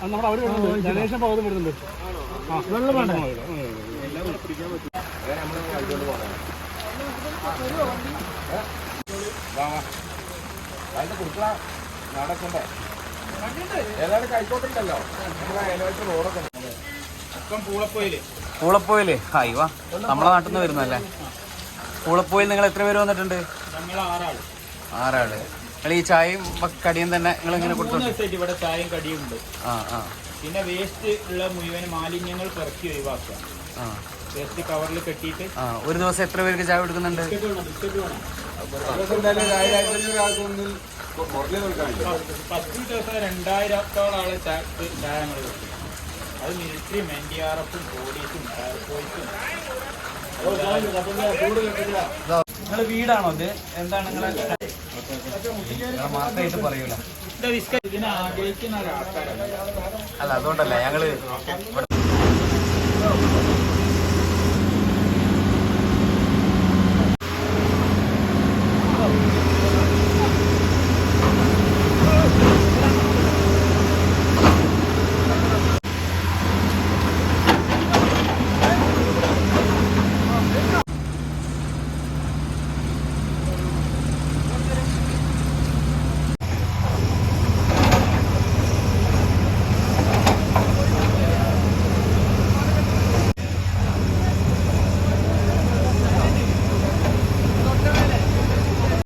നമ്മൾ അവിടെ വരുന്നുണ്ട് ഗണേശൻ ഭാഗത്തും വരുന്നുണ്ട് വെള്ളം വേണ്ട നടക്കണ്ടേ ഏതായാലും കൈക്കോട്ടുണ്ടല്ലോ നമ്മുടെ അയൽവായിട്ട് റോഡൊക്കെ ഇപ്പം പൂളപ്പോയിൽ പൂളപ്പോയിൽ. ഹായ് വാ. നമ്മളെ നാട്ടിൽ നിന്ന് വരുന്നല്ലേ പൂളപ്പോയിൽ നിങ്ങൾ എത്ര പേര് വന്നിട്ടുണ്ട്? ആറാൾ. നിങ്ങൾ ഈ ചായയും കടിയും തന്നെ നിങ്ങൾ ഇങ്ങനെ കൊടുത്തു ഇവിടെ ചായയും കടിയും ഉണ്ട്. ആ ആ. പിന്നെ വേസ്റ്റ് ഉള്ള മുഴുവൻ മാലിന്യങ്ങൾ പെറുക്കി ഒഴിവാക്കുക. ആ. വേസ്റ്റ് കവറിൽ കെട്ടിയിട്ട് ഒരു ദിവസം എത്ര പേർക്ക് ചായ കൊടുക്കുന്നുണ്ട്? അത് നിങ്ങളെ വീടാണോ ഇത് എന്താണ് നിങ്ങളെ പറയൂല ഇതിനെ ആഗ്രഹിക്കുന്ന ഒരാൾക്കാരല്ല അല്ല അതുകൊണ്ടല്ല ഞങ്ങൾ